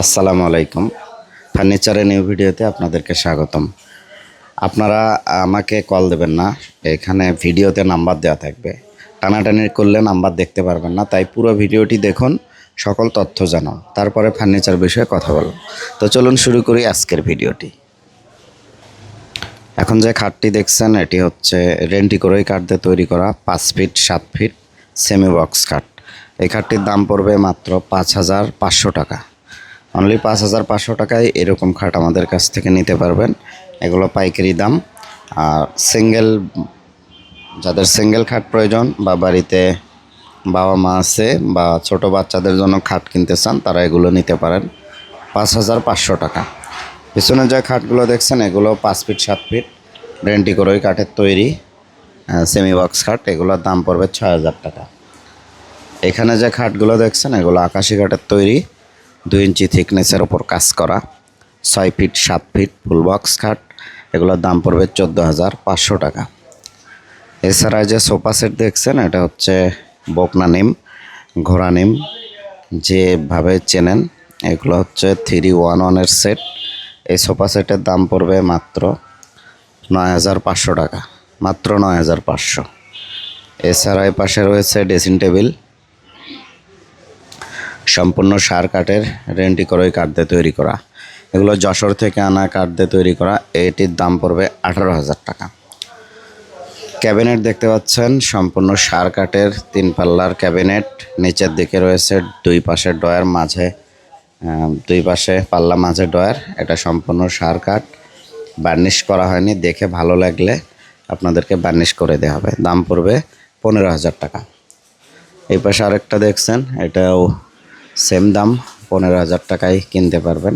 আসসালামু আলাইকুম। ফার্নিচারের নিউ ভিডিওতে আপনাদেরকে স্বাগতম। আপনারা আমাকে কল দেবেন না, এখানে ভিডিওতে নাম্বার দেওয়া থাকবে। টানাটানি করলে নাম্বার দেখতে পারবেন না, তাই পুরো ভিডিওটি দেখুন, সকল তথ্য জানান, তারপরে ফার্নিচার বিষয়ে কথা বলুন। তো চলুন শুরু করি আজকের ভিডিওটি। এখন যে খাটটি দেখছেন, এটি হচ্ছে রেন্টি করেই কাঠ দিয়ে তৈরি করা, পাঁচ ফিট, সাত ফিট সেমি বক্স কাঠ এই খাটটির দাম পড়বে মাত্র পাঁচ হাজার পাঁচশো টাকা। অনলি পাঁচ হাজার পাঁচশো টাকায় এরকম খাট আমাদের কাছ থেকে নিতে পারবেন। এগুলো পাইকারি দাম। আর সিঙ্গেল যাদের সিঙ্গেল খাট প্রয়োজন বা বাড়িতে বাবা মা আছে বা ছোট বাচ্চাদের জন্য খাট কিনতে চান, তারা এগুলো নিতে পারেন। পাঁচ হাজার পাঁচশো টাকা। পিছনে যে খাটগুলো দেখছেন, এগুলো পাঁচ ফিট, সাত ফিট, রেন্টি করে ওই কাঠের তৈরি সেমি বক্স খাট। এগুলোর দাম পড়বে ছয় হাজার টাকা। এখানে যে খাটগুলো দেখছেন, এগুলো আকাশি কাঠের তৈরি। দুই ইঞ্চি থিকনেসের ওপর কাজ করা, ছয় ফিট, সাত ফিট, ফুল বক্স খাট, এগুলোর দাম পড়বে চোদ্দ হাজার পাঁচশো টাকা। এছাড়া যে সোফা সেট দেখছেন, এটা হচ্ছে বকনা নিম, ঘোড়া নিম, যেভাবে চেনেন, এগুলো হচ্ছে থ্রি ওয়ান ওয়ানের সেট। এই সোফা সেটের দাম পড়বে মাত্র নয় হাজার পাঁচশো টাকা, মাত্র নয় হাজার পাঁচশো। এছাড়া এই পাশে রয়েছে ড্রেসিং টেবিল সম্পূর্ণ সার কাঠের রেন্টি করোই কাঠ দিয়ে তৈরি করা। এগুলো যশোর থেকে আনা কাঠ দিয়ে তৈরি করা। এটির দাম পড়বে আঠারো হাজার টাকা। ক্যাবিনেট দেখতে পাচ্ছেন, সম্পূর্ণ সার কাঠের তিন পাল্লার ক্যাবিনেট। নিচের দিকে রয়েছে দুই পাশে ডয়ার মাঝে দুই পাশে পাল্লা, মাঝে ডয়ার এটা সম্পূর্ণ সার কাঠ। বার্নিশ করা হয়নি, দেখে ভালো লাগলে আপনাদেরকে বার্নিশ করে দেওয়া হবে। দাম পড়বে পনেরো হাজার টাকা। এই পাশে আরেকটা দেখছেন, এটাও সেম দাম, পনেরো হাজার টাকায় কিনতে পারবেন।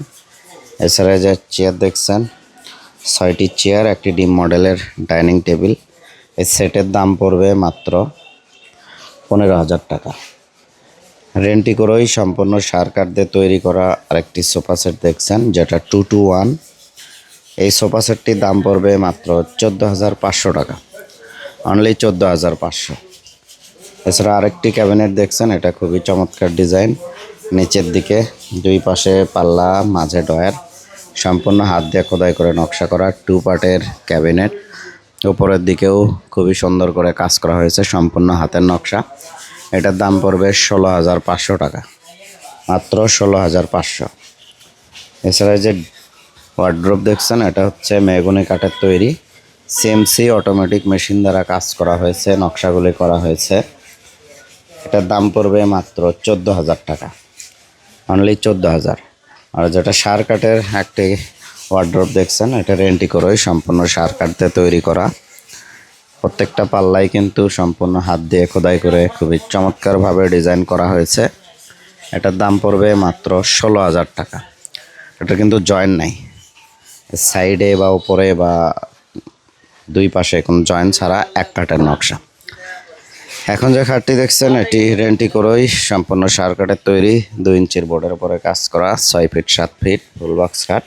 এছাড়া যে চেয়ার দেখছেন, ছয়টি চেয়ার একটি ডিম মডেলের ডাইনিং টেবিল। এই সেটের দাম পড়বে মাত্র পনেরো হাজার টাকা। রেন্টি করেই সম্পূর্ণ সার কাঠ তৈরি করা আরেকটি সোফা সেট দেখছেন, যেটা টু টু ওয়ান এই সোফা সেটটির দাম পড়বে মাত্র চোদ্দ হাজার পাঁচশো টাকা। অনলি চোদ্দ হাজার পাঁচশো। এছাড়া আরেকটি ক্যাবিনেট দেখছেন, এটা খুবই চমৎকার ডিজাইন নিচের দিকে, দুই পাশে পাল্লা, মাঝে ডয়ার সম্পূর্ণ হাত দিয়ে খোদাই করে নকশা করা টু পার্টের ক্যাবিনেট। উপরের দিকেও খুবই সুন্দর করে কাজ করা হয়েছে, সম্পূর্ণ হাতের নকশা। এটার দাম পড়বে ষোলো হাজার পাঁচশো টাকা, মাত্র ষোলো হাজার পাঁচশো। এছাড়া যে ওয়ার্ড্রোপ দেখছেন, এটা হচ্ছে মেগুনি কাঠের তৈরি। সিএমসি অটোমেটিক মেশিন দ্বারা কাজ করা হয়েছে, নকশাগুলি করা হয়েছে। এটার দাম পড়বে মাত্র চোদ্দ হাজার টাকা। অনলি চোদ্দ হাজার। আর যেটা সার কাঠের একটি ওয়ার্ড্রোপ দেখছেন, এটা রেন্টি করেই সম্পূর্ণ সার দিয়ে তৈরি করা। প্রত্যেকটা পাল্লাই কিন্তু সম্পূর্ণ হাত দিয়ে খোদাই করে খুবই চমৎকারভাবে ডিজাইন করা হয়েছে। এটার দাম পড়বে মাত্র ষোলো হাজার টাকা। এটা কিন্তু জয়েন্ট নাই। সাইডে বা উপরে বা দুই পাশে কোনো জয়েন্ট ছাড়া এক কাঠের নকশা। এখন যে খাটটি দেখছেন, এটি রেন্টি করেই সম্পূর্ণ সার কাঠের তৈরি, দুই ইঞ্চির বোর্ডের উপরে কাজ করা, ছয় ফিট, সাত ফিট, ফুল বক্স খাট।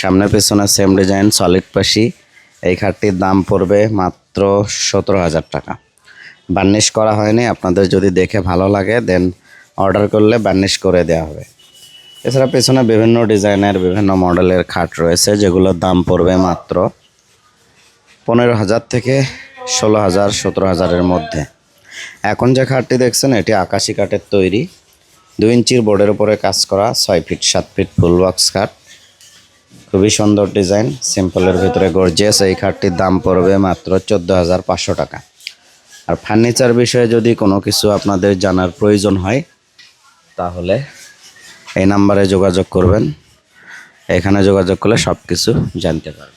সামনে পেছনে সেম ডিজাইন সলিড পাশি। এই খাটটির দাম পড়বে মাত্র সতেরো হাজার টাকা। বার্নিশ করা হয়নি, আপনাদের যদি দেখে ভালো লাগে দেন অর্ডার করলে বার্নিশ করে দেওয়া হবে। এছাড়া পেছনে বিভিন্ন ডিজাইনের, বিভিন্ন মডেলের খাট রয়েছে, যেগুলোর দাম পড়বে মাত্র পনেরো হাজার থেকে ষোলো হাজার, সতেরো হাজারের মধ্যে। এখন যে খাটটি দেখছেন, এটি আকাশি কাঠের তৈরি। দুই ইঞ্চির বোর্ডের উপরে কাজ করা ছয় ফিট, সাত ফিট ফুল বক্স খাট। খুবই সুন্দর ডিজাইন, সিম্পলের ভিতরে গর্জিয়াস এই খাটটির দাম পড়বে মাত্র চোদ্দ হাজার পাঁচশো টাকা। আর ফার্নিচার বিষয়ে যদি কোনো কিছু আপনাদের জানার প্রয়োজন হয়, তাহলে এই নাম্বারে যোগাযোগ করবেন। এখানে যোগাযোগ করলে সব কিছু জানতে পারবেন।